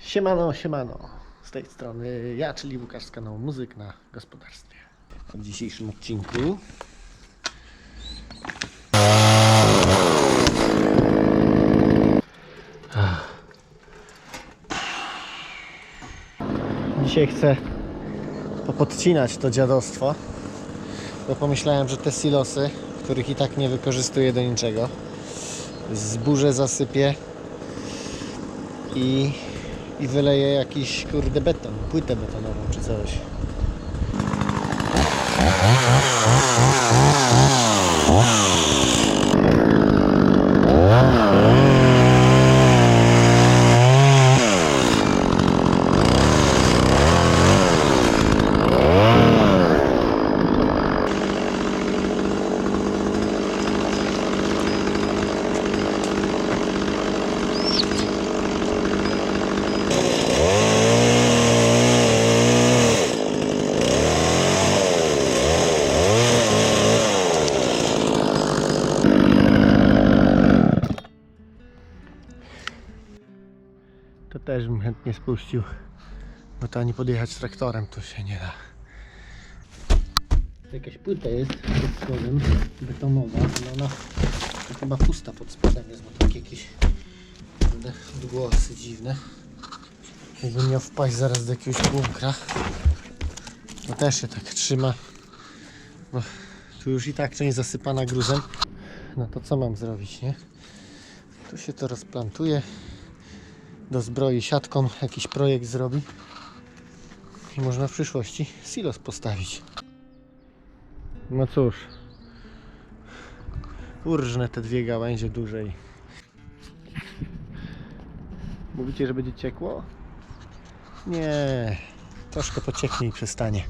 Siemano, siemano. Z tej strony ja, czyli Łukasz z kanału Muzyk na Gospodarstwie. W dzisiejszym odcinku Dzisiaj chcę popodcinać to dziadostwo, bo pomyślałem, że te silosy, których i tak nie wykorzystuję do niczego, zburzę, zasypię i, i wyleję jakiś kurde beton, płytę betonową czy coś. Też bym chętnie spuścił, bo to ani podjechać traktorem to się nie da. Jakaś płyta jest pod spodem, betonowa, ale ona to chyba pusta pod spodem jest, bo takie jakieś odgłosy dziwne. Jakbym miał wpaść zaraz do jakiegoś bunkra, to też się tak trzyma, bo tu już i tak część zasypana gruzem. No to co mam zrobić, nie? Tu się to rozplantuje, dozbroi siatką, jakiś projekt zrobi i można w przyszłości silos postawić. No cóż, urżnę te dwie gałęzie dłużej. Mówicie, że będzie ciekło? Nie, troszkę pocieknie i przestanie.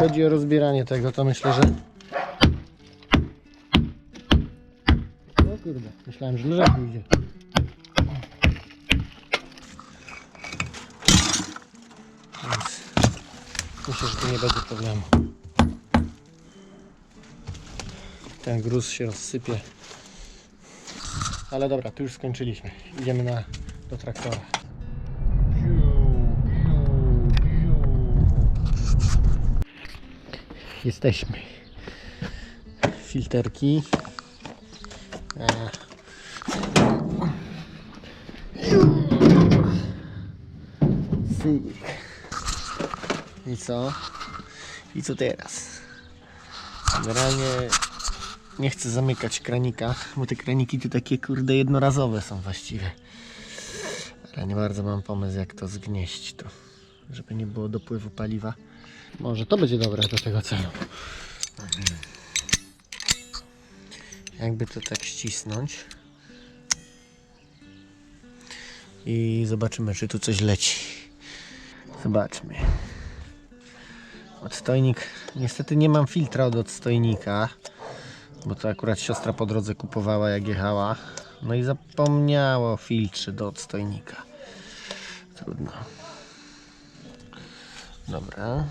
Chodzi o rozbieranie tego, to myślę, że... O kurde, myślałem, że lżej pójdzie. Więc myślę, że tu nie będzie problemu. Ten gruz się rozsypie. Ale dobra, tu już skończyliśmy. Idziemy na, do traktora. Jesteśmy. Filterki. Syk. I co? I co teraz? Generalnie nie chcę zamykać kranika, bo te kraniki to takie kurde jednorazowe są właściwie. Ale nie bardzo mam pomysł jak to zgnieść to, żeby nie było dopływu paliwa. Może to będzie dobre do tego celu. Jakby to tak ścisnąć. I zobaczymy, czy tu coś leci. Zobaczmy. Odstojnik. Niestety nie mam filtra od odstojnika, bo to akurat siostra po drodze kupowała jak jechała. No i zapomniała o filtrze do odstojnika. Trudno. Dobra.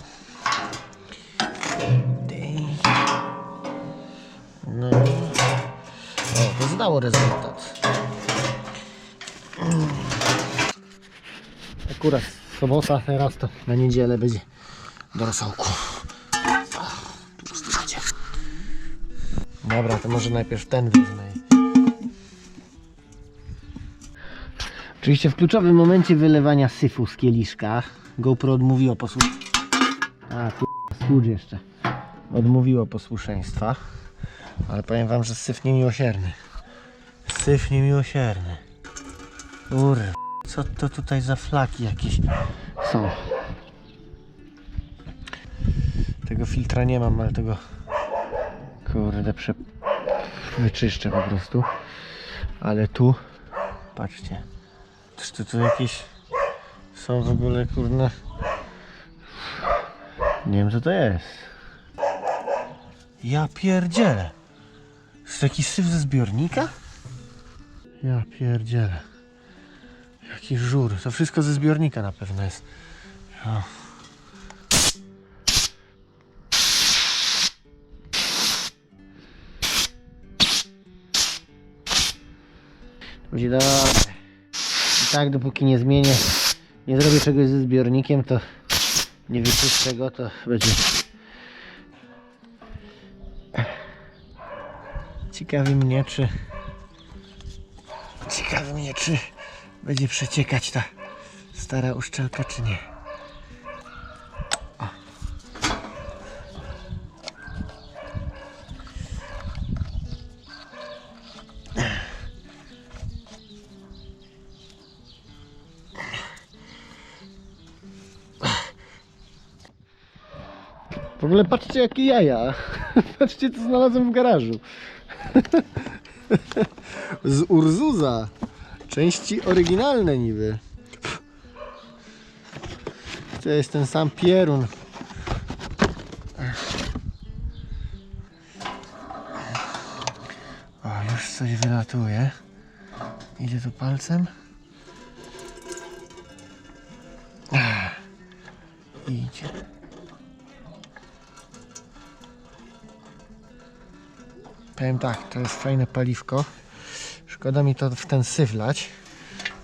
No. O, to zdało rezultat. Akurat sobota, teraz to na niedzielę będzie do rosołku. Tu zdjęcie. Dobra, to może najpierw ten wezmę. Oczywiście w kluczowym momencie wylewania syfu z kieliszka GoPro odmówiło posłuszeństwa. Słudź jeszcze. Odmówiło posłuszeństwa. Ale powiem wam, że syf niemiłosierny. Syf niemiłosierny. Kurwa, co to tutaj za flaki jakieś są? Tego filtra nie mam, ale tego kurde prze... wyczyszczę po prostu. Ale tu, patrzcie, Czyż to, to jakieś są w ogóle kurne. Nie wiem co to jest. Ja pierdzielę. Jest taki syf ze zbiornika? Ja pierdzielę. Jaki żur. To wszystko ze zbiornika na pewno jest. O. Będzie dobrze. I tak dopóki nie zmienię, nie zrobię czegoś ze zbiornikiem, to nie wypuszczę go, to będzie Ciekawi mnie, czy ciekawi mnie, czy będzie przeciekać ta stara uszczelka, czy nie. W ogóle patrzcie jakie jaja. Patrzcie co znalazłem w garażu. Z Urzuza. Części oryginalne niby. To jest ten sam pierun. O, już coś wylatuje. Idzie tu palcem. Idzie. Powiem tak, to jest fajne paliwko. Szkoda mi to w ten syf lać.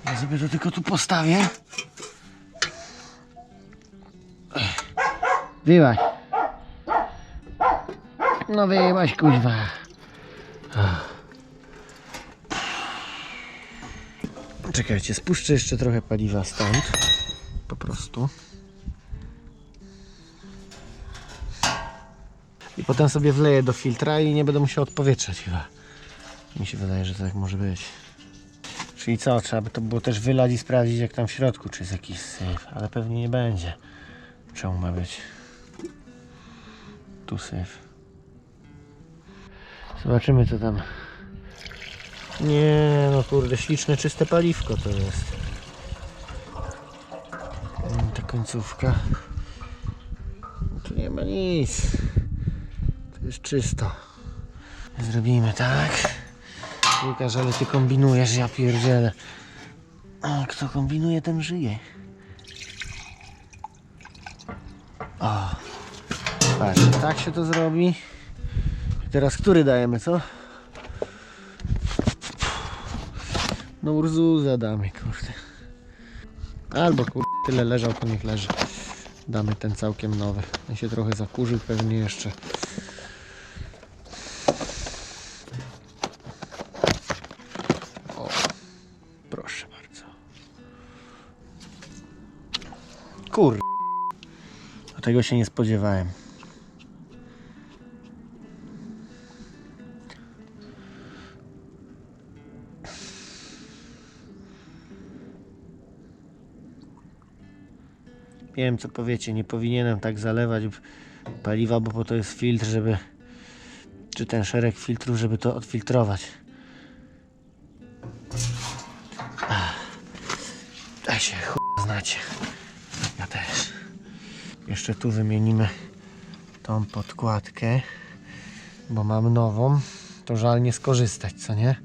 Ja sobie to tylko tu postawię. Wyłaś. No wyłaś kuźwa. Czekajcie, spuszczę jeszcze trochę paliwa stąd. Po prostu. Potem sobie wleję do filtra i nie będę musiał odpowietrzać chyba. Mi się wydaje, że tak może być. Czyli co, trzeba by to było też wylać i sprawdzić jak tam w środku, czy jest jakiś syf, ale pewnie nie będzie. Czemu ma być? Tu syf. Zobaczymy co tam. Nie, no kurde, śliczne, czyste paliwko to jest. Ta końcówka. Tu nie ma nic. Jest czysto. Zrobimy tak. Łukasz, ale ty kombinujesz, ja pierdzielę. A kto kombinuje, ten żyje. O. Patrz, tak się to zrobi. Teraz który dajemy, co? No Urzuza damy, kurde. Albo kurde, tyle leżał, to niech leży. Damy ten całkiem nowy. On się trochę zakurzył pewnie jeszcze. Kur... Tego się nie spodziewałem. Wiem co powiecie, nie powinienem tak zalewać paliwa, bo po to jest filtr, żeby czy ten szereg filtrów, żeby to odfiltrować. Da się, chuj znacie. Ja też. Jeszcze tu wymienimy tą podkładkę, bo mam nową. To żal nie skorzystać, co nie?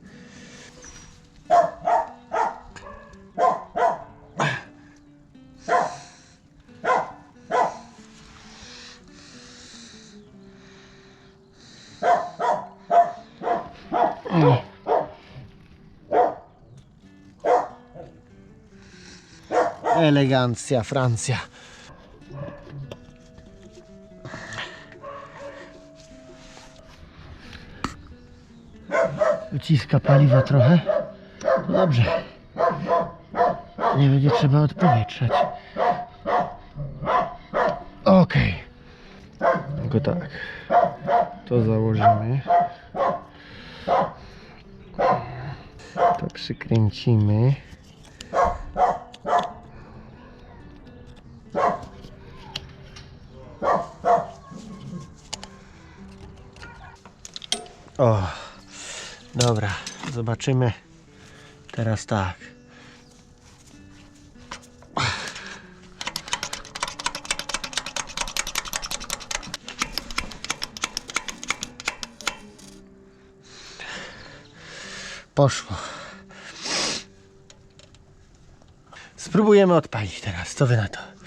Elegancja, Francja. Wyciska paliwa trochę. To dobrze. Nie będzie trzeba odpowietrzać. Okej. Tylko tak. To założymy. To przykręcimy. O, dobra, zobaczymy. Teraz tak. Poszło. Spróbujemy odpalić teraz. Co wy na to?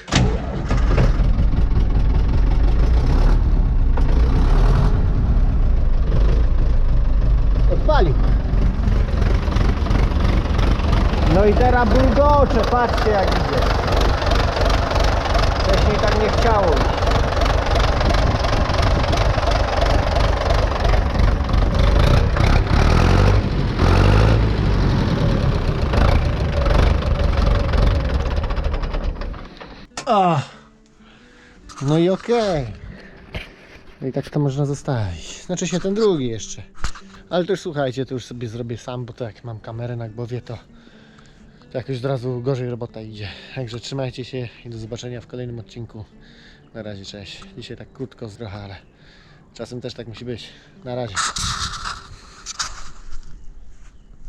No i teraz bulgocze, patrzcie jak idzie. Wcześniej tak nie chciało iść. No i okej. No i tak to można zostawić. Znaczy się ten drugi jeszcze. Ale już słuchajcie, to już sobie zrobię sam, bo to jak mam kamerę na głowie, to, to jakoś od razu gorzej robota idzie. Także trzymajcie się i do zobaczenia w kolejnym odcinku. Na razie, cześć. Dzisiaj tak krótko, trochę, ale czasem też tak musi być. Na razie.